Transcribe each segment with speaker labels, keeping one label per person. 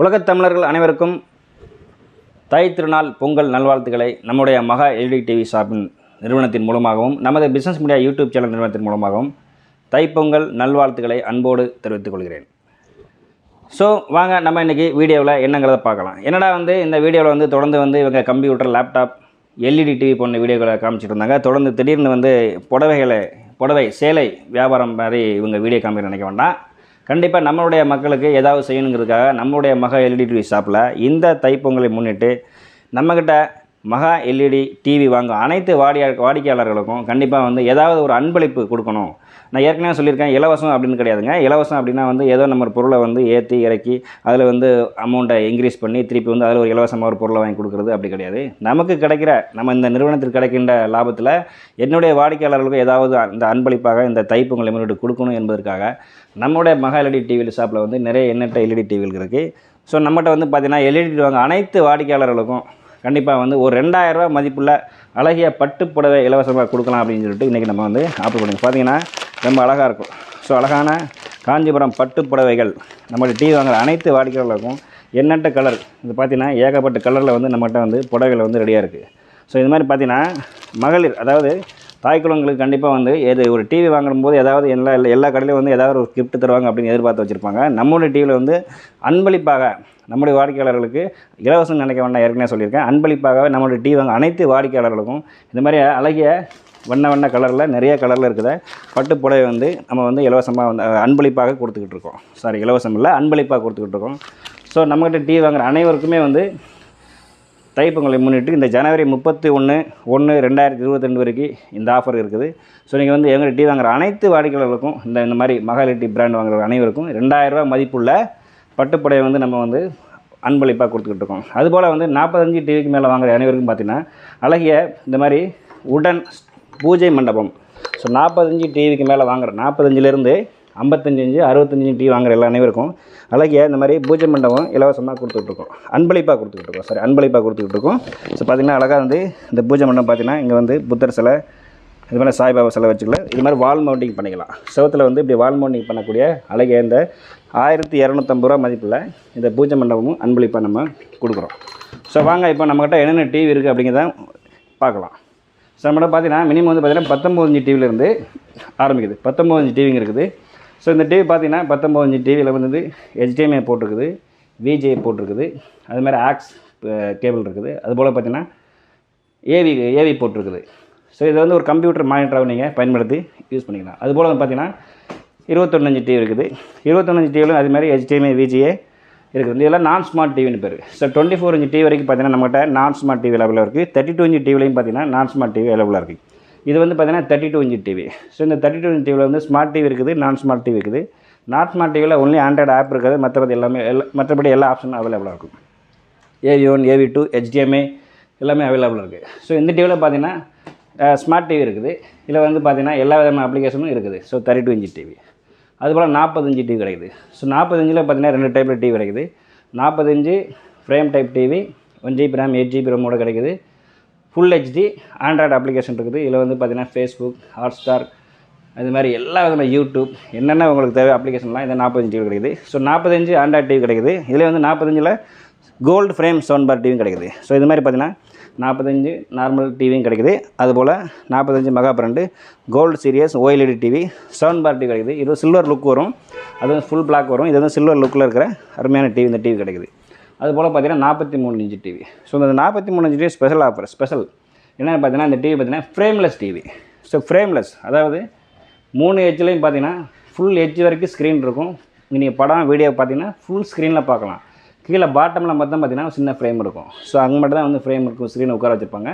Speaker 1: உலகத் தமிழர்கள் அனைவருக்கும் தை திருநாள் பொங்கல் நல்வாழ்த்துக்களை நம்முடைய மகா எல்டி டிவி ஷாப்பின் நிறுவனத்தின் மூலமாகவும் நமது பிஸ்னஸ் மீடியா யூடியூப் சேனல் நிறுவனத்தின் மூலமாகவும் தைப்பொங்கல் நல்வாழ்த்துக்களை அன்போடு தெரிவித்துக் கொள்கிறேன். ஸோ வாங்க நம்ம இன்றைக்கி வீடியோவில் என்னங்கிறத பார்க்கலாம். என்னடா வந்து இந்த வீடியோவில் வந்து தொடர்ந்து வந்து இவங்க கம்ப்யூட்டர் லேப்டாப் எல்இடி டிவி போன்ற வீடியோக்களை காமிச்சிட்டு இருந்தாங்க. தொடர்ந்து திடீர்னு வந்து புடவைகளை புடவை சேலை வியாபாரம் மாதிரி இவங்க வீடியோ காமிக்க நினைக்க வேண்டாம். கண்டிப்பாக நம்மளுடைய மக்களுக்கு ஏதாவது செய்யணுங்கிறதுக்காக நம்மளுடைய மகா எல்இடி டிவி ஷாப்பில் இந்த தைப்பொங்கலை முன்னிட்டு நம்மக்கிட்ட மகா எல்இடி டிவி வாங்கும். அனைத்து வாடியா வாடிக்கையாளர்களுக்கும் கண்டிப்பாக வந்து ஏதாவது ஒரு அன்பளிப்பு கொடுக்கணும். நான் ஏற்கனவே சொல்லியிருக்கேன் இலவசம் அப்படின்னு கிடையாதுங்க. இலவசம் அப்படின்னா வந்து ஏதோ நம்ம ஒரு பொருளை வந்து ஏற்றி இறக்கி அதில் வந்து அமௌண்ட்டை இன்க்ரீஸ் பண்ணி திருப்பி வந்து அதில் ஒரு இலவசமாக ஒரு பொருளை வாங்கி கொடுக்குறது அப்படி கிடையாது. நமக்கு கிடைக்கிற நம்ம இந்த நிறுவனத்திற்கு கிடைக்கின்ற லாபத்தில் என்னுடைய வாடிக்கையாளர்களுக்கு ஏதாவது இந்த அன்பளிப்பாக இந்த தைப்பொங்கலை முன்னிட்டு கொடுக்கணும் என்பதற்காக நம்முடைய மகா எல்இடி டிவியில் ஷாப்பில் வந்து நிறைய எண்ணற்ற எல்இடி டிவிகள் இருக்குது ஸோ நம்மகிட்ட வந்து பார்த்திங்கன்னா எல்இடி வாங்க அனைத்து வாடிக்கையாளர்களுக்கும் கண்டிப்பாக வந்து ஒரு ரெண்டாயிரரூவா மதிப்புள்ள அழகிய பட்டு புடவை இலவசமாக கொடுக்கலாம் அப்படின்னு சொல்லிட்டு இன்றைக்கி நம்ம வந்து ஆஃபர் பண்ணி பார்த்தீங்கன்னா ரொம்ப அழகாக இருக்கும். ஸோ அழகான காஞ்சிபுரம் பட்டு புடவைகள் நம்மளுடைய டிவி வாங்குற அனைத்து வாடிக்கையாளர்களுக்கும் எண்ணற்ற கலர் இது பார்த்தீங்கன்னா ஏகப்பட்ட கலரில் வந்து நம்மகிட்ட வந்து புடவைகள் வந்து ரெடியாக இருக்குது ஸோ இது மாதிரி பார்த்தீங்கன்னா மகளிர் அதாவது தாய் கண்டிப்பாக வந்து எது ஒரு டிவி வாங்கும்போது ஏதாவது எல்லா எல்லா- எல்லா கடையிலும் வந்து ஏதாவது ஒரு கிஃப்ட் தருவாங்க அப்படின்னு எதிர்பார்த்து வச்சுருப்பாங்க. நம்மளுடைய டிவியில் வந்து அன்பளிப்பாக நம்முடைய வாடிக்கையாளர்களுக்கு இலவசம் நினைக்க வேண்டாம் ஏற்கனவே சொல்லியிருக்கேன். அன்பளிப்பாக நம்மளுடைய டிவி வாங்க அனைத்து வாடிக்கையாளர்களுக்கும் இந்த மாதிரி அழகிய வண்ண வண்ண கலரில் நிறைய கலரில் இருக்கிற பட்டு புடவை வந்து நம்ம வந்து இலவசமாக வந்து அன்பளிப்பாக கொடுத்துக்கிட்டு இருக்கோம். சாரி இலவசம் இல்லை அன்பளிப்பாக கொடுத்துக்கிட்டு இருக்கோம். ஸோ நம்மகிட்ட டிவி வாங்குற அனைவருக்குமே வந்து தைப்பொங்கலை முன்னிட்டு இந்த ஜனவரி முப்பத்தி ஒன்று ஒன்று ரெண்டாயிரத்தி இருபத்தி ரெண்டு வரைக்கும் இந்த ஆஃபர் இருக்குது. ஸோ நீங்கள் வந்து எங்கள் டீ வாங்குற அனைத்து வாடிக்கையாளர்களுக்கும் இந்த இந்த மாதிரி மகாலிட்டி பிராண்ட் வாங்குற அனைவருக்கும் ரெண்டாயிரரூபா மதிப்புள்ள பட்டுப்புடையை வந்து நம்ம வந்து அன்பளிப்பாக கொடுத்துக்கிட்டு இருக்கோம். அதுபோல் வந்து நாற்பத்தஞ்சு டிவிக்கு மேலே வாங்குற அனைவருக்கும் பார்த்திங்கன்னா அழகிய இந்த மாதிரி உடன் பூஜை மண்டபம். ஸோ நாற்பத்தஞ்சு டிவிக்கு மேலே வாங்குற நாற்பத்தஞ்சிலேருந்து ஐம்பத்தஞ்சு இன்ச்சு அறுபத்தஞ்சு டிவி வாங்குற எல்லா அனைவருக்கும் அழகிய இந்த மாதிரி பூஜை மண்டபம் இலவசமாக கொடுத்துட்ருக்கோம் அன்பளிப்பாக கொடுத்துக்கிட்டு சாரி அன்பளிப்பாக கொடுத்துக்கிட்டு ஸோ பார்த்திங்கன்னா அழகாக வந்து இந்த பூஜை மண்டபம் பார்த்திங்கன்னா இங்கே வந்து புத்தர் சிலை இது மாதிரி சாய்பாபா சிலை வச்சுக்கலாம் இது மாதிரி வால் மவுண்டிங் பண்ணிக்கலாம். செவத்தில் வந்து இப்படி வால் மவுண்டிங் பண்ணக்கூடிய அழகிய இந்த ஆயிரத்தி இரநூத்தம்பது ரூபா மதிப்பில் இந்த பூஜை மண்டபமும் அன்பளிப்பாக நம்ம கொடுக்குறோம். ஸோ வாங்க இப்போ நம்மக்கிட்ட என்னென்ன டிவி இருக்குது அப்படிங்கிறத பார்க்கலாம். ஸோ நம்மகிட்ட பார்த்தீங்கன்னா மினிமம் வந்து பார்த்தீங்கன்னா பத்தொம்போது டிவிலேருந்து ஆரம்பிக்குது. பத்தொம்போது டிவிங்க இருக்குது. ஸோ இந்த டிவி பார்த்தீங்கன்னா பத்தொம்போது டிவியில் வந்து ஹெச்டிஎம்ஐ போட்டிருக்குது விஜே போட்டிருக்குது அது மாதிரி ஆக்ஸ் கேபிள் இருக்குது. அதுபோல் பார்த்தீங்கன்னா ஏவி ஏவி போட்டிருக்குது. ஸோ இதை வந்து ஒரு கம்ப்யூட்டர் மானிட்டராக நீங்கள் பயன்படுத்தி யூஸ் பண்ணிக்கலாம். அதுபோல் வந்து பார்த்தீங்கன்னா இருபத்தொன்னஞ்சு டிவி இருக்குது. இருபத்தொன்னஞ்சு டிவிலும் அதுமாதிரி மாதிரி விஜிஏ இருக்குது. இதெல்லாம் நான் ஸ்மார்ட் டிவின்னு பேர். So twenty four inch TV வரைக்கும் பார்த்தீங்கன்னா நம்மகிட்ட நான் ஸ்மார்ட் டிவி அவைலபிளாக இருக்குது தேர்ட்டி டூ இன்ச் டிவிலையும் பார்த்தீங்கன்னா நான் ஸ்மார்ட் டிவி அவைலபிளாக இருக்குது இது வந்து பார்த்தீங்கன்னா thirty two inch TV so இந்த தேர்ட்டி டூ இன்ச் டிவியில் வந்து ஸ்மார்ட் டிவி இருக்குது நான் ஸ்மார்ட் டிவி இருக்குது. நான் ஸ்மார்ட் டிவியில் ஒன்லி ஆண்ட்ராய்டு ஆப் இருக்காது மற்றபடி எல்லாமே எல்லா மற்றபடி எல்லா ஆப்ஷனும் அவைலபிளாக இருக்கும். AV one AV two HDMI எல்லாமே அவைலபிளாக இருக்குது ஸோ இந்த டிவியில் பார்த்தீங்கன்னா ஸ்மார்ட் டிவி இருக்குது. இதில் வந்து பார்த்தீங்கன்னா எல்லா விதமான அப்ளிகேஷனும் இருக்குது. So thirty two inch TV அதுபோல் நாற்பத்தஞ்சு டிவி கிடைக்குது. ஸோ நாற்பத்தஞ்சில் பார்த்தீங்கன்னா ரெண்டு டைப்பில் டிவி கிடைக்குது. நாற்பத்தஞ்சு frame type TV one GB RAM eight GB ரேமோட கிடைக்குது. ஃபுல் ஹெச்டி ஆண்ட்ராய்டு அப்ளிகேஷன் இருக்குது. இதில் வந்து பார்த்தீங்கன்னா ஃபேஸ்புக் ஹாட்ஸ்டார் அது மாதிரி எல்லா விதமான யூடியூப் என்னென்ன உங்களுக்கு தேவை அப்ளிகேஷன்லாம் இந்த நாற்பத்தஞ்சு டிவி கிடைக்குது. ஸோ நாற்பத்தஞ்சு ஆண்ட்ராய்டு டிவி கிடைக்குது. இதில் வந்து நாற்பத்தஞ்சில் கோல்டு ஃப்ரேம் சவுண்ட் பார் டிவியும் கிடைக்குது. ஸோ இது மாதிரி பார்த்தீங்கன்னா நாற்பத்தஞ்சு நார்மல் டிவியும் கிடைக்குது. அதுபோல் நாற்பத்தஞ்சு mega brand gold series OLED TV seven four TV கிடைக்குது. இது சில்வர் லுக் வரும். அது வந்து ஃபுல் பிளாக் வரும். இது வந்து சில்வர் லுக்கில் இருக்கிற அருமையான டிவி இந்த டிவி கிடைக்குது. அதுபோல் பார்த்தீங்கன்னா நாற்பத்தி மூணு இன்ச்சு டிவி ஸோ இந்த நாற்பத்தி மூணு inch TV special offer special என்னென்னு பார்த்தீங்கன்னா இந்த டிவி பார்த்தீங்கன்னா ஃப்ரேம்லெஸ் டிவி ஸோ ஃப்ரேம்லெஸ் அதாவது மூணு ஹெச்லேயும் பார்த்தீங்கன்னா ஃபுல் ஹெச் வரைக்கும் ஸ்க்ரீன் இருக்கும். நீங்கள் படம் வீடியோ பார்த்தீங்கன்னா ஃபுல் ஸ்க்ரீனில் பார்க்கலாம். கீழே பாட்டமில் மட்டும் பார்த்தீங்கன்னா சின்ன ஃப்ரேம் இருக்கும். ஸோ அங்கே மட்டும் தான் வந்து ஃப்ரேம் இருக்கும் ஸ்க்ரீனை உட்கார வச்சுருப்பாங்க.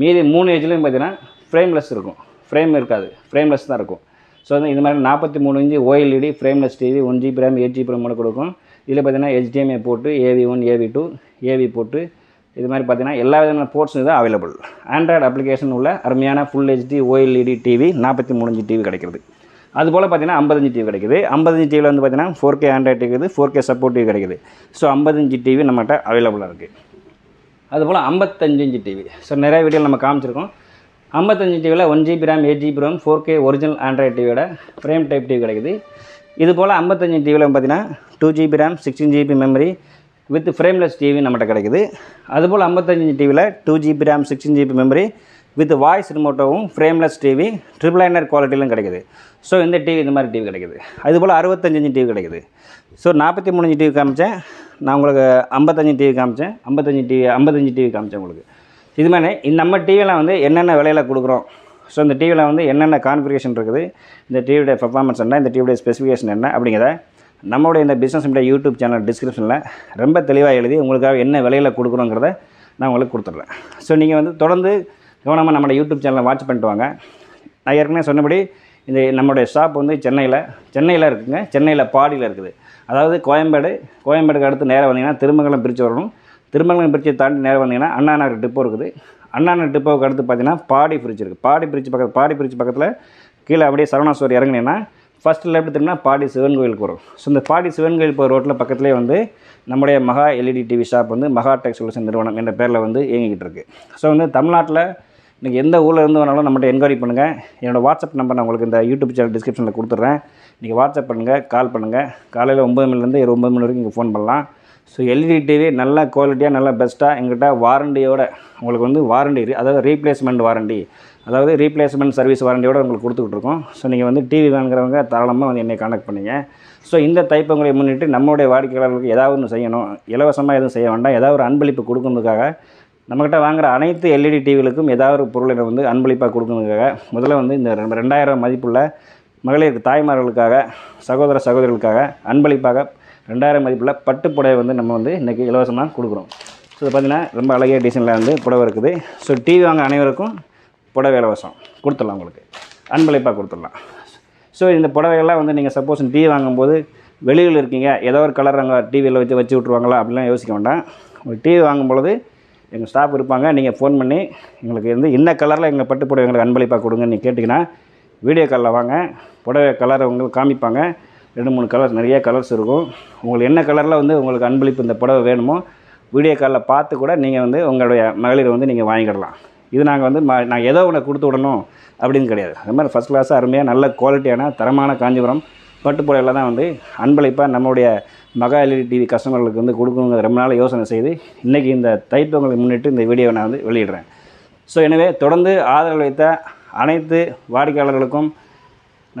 Speaker 1: மீதி மூணு ஏஜ்லேயும் பார்த்தீங்கன்னா ஃப்ரேம்லெஸ் இருக்கும். ஃப்ரேம் இருக்காது. ஃப்ரேம்லெஸ் தான் இருக்கும். ஸோ வந்து இது மாதிரி நாற்பத்தி மூணு inch OLED frameless TV one GB RAM eight GB ரேமோட கொடுக்கும். இதில் பார்த்தீங்கன்னா ஹெச்டிஎம்ஏ போட்டு AV one AV two AV போட்டு இது மாதிரி பார்த்தீங்கன்னா எல்லா விதமான போர்ட்ஸும் தான் அவைலபிள் ஆண்ட்ராய்டு அப்ளிகேஷன் உள்ள அருமையான ஃபுல் ஹெச்டி ஓஎல்இடி டிவி நாற்பத்தி மூணு இன்ச்சு டிவி கிடைக்கிறது. அதுபோல் பார்த்தீங்கன்னா ஐம்பத்தஞ்சு டிவி கிடைக்குது ஐம்பத்தஞ்சு டிவியில் வந்து பார்த்தீங்கன்னா ஃபோர் கே ஆண்ட்ராய்டு இருக்குது ஃபோர் கே சப்போர்ட் டிவி கிடைக்குது ஸோ ஐம்பத்தஞ்சு டிவி நம்மகிட்ட அவைலபிளாக இருக்குது அதுபோல் ஐம்பத்தஞ்சு இன்ச்சு டிவி ஸோ நிறைய வீடியோ நம்ம காமிச்சிருக்கோம் ஐம்பத்தஞ்சு டிவியில் one GB RAM eight GB RAM four K original Android டிவியோட ஃப்ரேம் டைப் டிவி கிடைக்குது இது போல் ஐம்பத்தஞ்சு டிவியில் பார்த்தீங்கன்னா two GB RAM sixteen GB memory with frameless TV நம்மகிட்ட கிடைக்குது அதுபோல் ஐம்பத்தஞ்சு டிவியில் two GB RAM sixteen GB memory with voice ரிமோட்டோவும் frameless TV triple ஐனர் குவாலிட்டிலும் கிடைக்குது. ஸோ இந்த டிவி இந்த மாதிரி டிவி கிடைக்குது. அதுபோல் அறுபத்தஞ்சு டிவி கிடைக்குது. ஸோ நாற்பத்தி மூணு டிவி காமிச்சேன். நான் உங்களுக்கு ஐம்பத்தஞ்சு டிவி காமிச்சேன். ஐம்பத்தஞ்சு டிவி ஐம்பத்தஞ்சு டிவி காமிச்சேன் உங்களுக்கு. இது மாதிரி இந்த நம்ம டிவியில் வந்து என்னென்ன விலையில் கொடுக்குறோம்? ஸோ இந்த டிவியில் வந்து என்னென்ன கான்ஃபிகரேஷன் இருக்குது? இந்த டிவியோட பர்ஃபார்மன்ஸ் என்ன? இந்த டிவியோட ஸ்பெசிஃபிகேஷன் என்ன? அப்படிங்கிறத நம்மளுடைய இந்த பிஸ்னஸ் மீடியா யூடியூப் சேனல் டிஸ்கிரிப்ஷனில் ரொம்ப தெளிவாக எழுதி உங்களுக்காக என்ன விலையில் கொடுக்குறோங்கிறத நான் உங்களுக்கு கொடுத்துட்றேன். ஸோ நீங்கள் வந்து தொடர்ந்து கவனமாக நம்மளோட யூடியூப் சேனலை வாட்ச் பண்ணிட்டு வாங்க. நான் ஏற்கனவே சொன்னபடி இந்த நம்மளுடைய ஷாப் வந்து சென்னையில் சென்னையில் இருக்குங்க. சென்னையில் பாடியில் இருக்குது. அதாவது கோயம்பேடு கோயம்பேடுக்கு அடுத்து நேராக வந்தீங்கன்னா திருமங்கலம் பிரிட்ஜ் வரணும். திருமங்கலம் பிரிட்ஜை தாண்டி நேராக வந்தீங்கன்னா அண்ணா நகர் டிப்போ இருக்குது. அண்ணா நகர் டிப்போவுக்கு அடுத்து பார்த்தீங்கன்னா பாடி பிரிட்ஜ் இருக்குது பாடி பிரிட்ஜ் பக்கத்தில் பாடி பிரிட்ஜ் பக்கத்தில் கீழே அப்படியே சரவணாஸ்வரி இறங்கினீங்கன்னா ஃபஸ்ட் லெஃப்ட் திரும்பினா பாடி சிவன் கோயிலுக்கு வரும். ஸோ இந்த பாடி சிவன் கோயில் போகிற ரோட்டில் பக்கத்துலேயே வந்து நம்முடைய மகா எல்இடி டிவி ஷாப் வந்து மகா டெக் சொல்யூஷன் நிறுவனம் என்ற பேரில் வந்து இயங்கிக்கிட்டு இருக்குது ஸோ வந்து தமிழ்நாட்டில் நீங்கள் எந்த ஊரில் இருந்து வேணாலும் நம்மகிட்ட என்கொயரி பண்ணுங்கள் என்னோடய வாட்ஸ்அப் நம்பர் நான் உங்களுக்கு இந்த யூடியூப் சேனல் டிஸ்கிரிப்ஷனில் கொடுத்துட்றேன் நீங்கள் வாட்ஸ்அப் பண்ணுங்கள் கால் பண்ணுங்கள் காலையில் ஒம்பது மணிலேருந்து இரவு ஒம்பது மணி வரைக்கும் நீங்கள் ஃபோன் பண்ணலாம். ஸோ எல்இடி டிவி நல்ல குவாலிட்டியாக நல்ல பெஸ்ட்டாக எங்கிட்ட வாரண்டியோட உங்களுக்கு வந்து வாரண்டி அதாவது ரீப்ளேஸ்மெண்ட் வாரண்டி அதாவது ரீப்ளேஸ்மெண்ட் சர்வீஸ் வாரண்டியோட உங்களுக்கு கொடுத்துக்கிட்டு ஸோ நீங்கள் வந்து டிவி வாங்குறவங்க தாராளமாக வந்து என்னை கனெக்ட் பண்ணுங்கள் ஸோ இந்த தைப்பங்களை முன்னிட்டு நம்மளுடைய வாடிக்கையாளர்களுக்கு ஏதாவது ஒன்று செய்யணும். இலவசமாக எதுவும் செய்ய வேண்டாம். ஏதாவது ஒரு அன்பளிப்பு கொடுக்கறதுக்காக நம்மக்கிட்ட வாங்குற அனைத்து எல்இடி டிவிகளுக்கும் ஏதாவது ஒரு பொருளை வந்து அன்பளிப்பாக கொடுக்கணுக்காக முதல்ல வந்து இந்த ரெண்டாயிரம் மதிப்புள்ள மகளிருக்கு தாய்மார்களுக்காக சகோதர சகோதரிகளுக்காக அன்பளிப்பாக ரெண்டாயிரம் மதிப்புள்ள பட்டு புடவை வந்து நம்ம வந்து இன்றைக்கி இலவசமாக கொடுக்குறோம். ஸோ இது பார்த்திங்கன்னா ரொம்ப அழகிய டிசைனில் வந்து புடவை இருக்குது. ஸோ டிவி வாங்க அனைவருக்கும் புடவை இலவசம். கொடுத்துடலாம் உங்களுக்கு. அன்பளிப்பாக கொடுத்துடலாம். ஸோ இந்த புடவைகள்லாம் வந்து நீங்கள் சப்போஸ் டிவி வாங்கும்போது வெளியில் இருக்கீங்க. ஏதோ ஒரு கலர் அங்கே டிவியில் வச்சு வச்சு விட்ருவாங்களா அப்படிலாம் யோசிக்க வேண்டாம். ஒரு டிவி வாங்கும்பொழுது எங்கள் ஸ்டாஃப் இருப்பாங்க. நீங்கள் ஃபோன் பண்ணி எங்களுக்கு வந்து என்ன கலரில் எங்கள் பட்டு புடவை எங்களுக்கு அன்பளிப்பாக கொடுங்கன்னு நீங்கள் கேட்டிங்கன்னா வீடியோ காலில் வாங்க. புடவை கலரை உங்களுக்கு காமிப்பாங்க. ரெண்டு மூணு கலர் நிறைய கலர்ஸ் இருக்கும். உங்களுக்கு என்ன கலரில் வந்து உங்களுக்கு அன்பளிப்பு இந்த புடவை வேணுமோ வீடியோ காலில் பார்த்து கூட நீங்கள் வந்து உங்களுடைய மகளிரை வந்து நீங்கள் வாங்கிக்கிடலாம் இது நாங்கள் வந்து ம நாங்கள் ஏதோ ஒன்று கொடுத்து விடணும் அப்படின்னு கிடையாது. அது மாதிரி ஃபஸ்ட் கிளாஸாக அருமையாக நல்ல குவாலிட்டியான தரமான காஞ்சிபுரம் பட்டு புடவையில் தான் வந்து அன்பளிப்பாக நம்மளுடைய மகா எல்இடி டிவி கஸ்டமர்களுக்கு வந்து கொடுக்கணுங்கிற ரொம்ப நாள் யோசனை செய்து இன்றைக்கி இந்த தைப்பொங்கலை முன்னிட்டு இந்த வீடியோவை நான் வந்து வெளியிடுறேன். ஸோ எனவே தொடர்ந்து ஆதரவு வைத்த அனைத்து வாடிக்கையாளர்களுக்கும்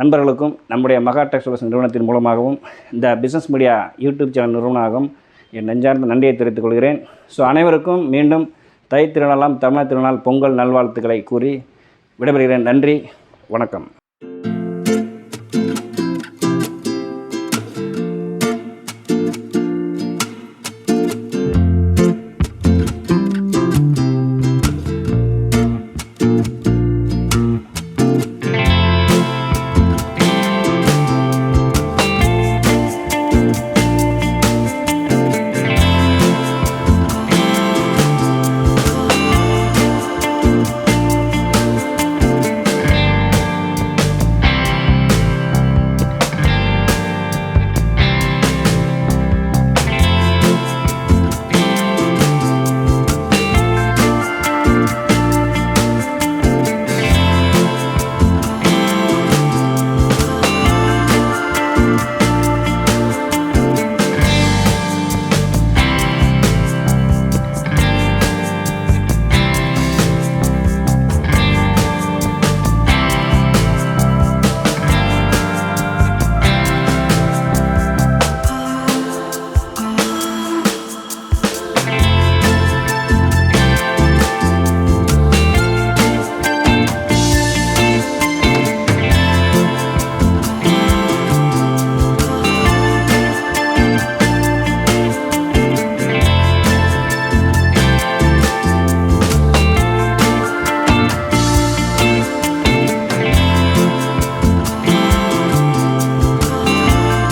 Speaker 1: நண்பர்களுக்கும் நம்முடைய மகா டெக் நிறுவனத்தின் மூலமாகவும் இந்த பிஸ்னஸ் மீடியா யூடியூப் சேனல் நிறுவனமாகவும் என் நெஞ்சார்ந்த நன்றியை தெரிவித்துக் கொள்கிறேன். ஸோ அனைவருக்கும் மீண்டும் தை திருநாளாம் தமிழ் திருநாள் பொங்கல் நல்வாழ்த்துக்களை கூறி விடைபெறுகிறேன். நன்றி வணக்கம்.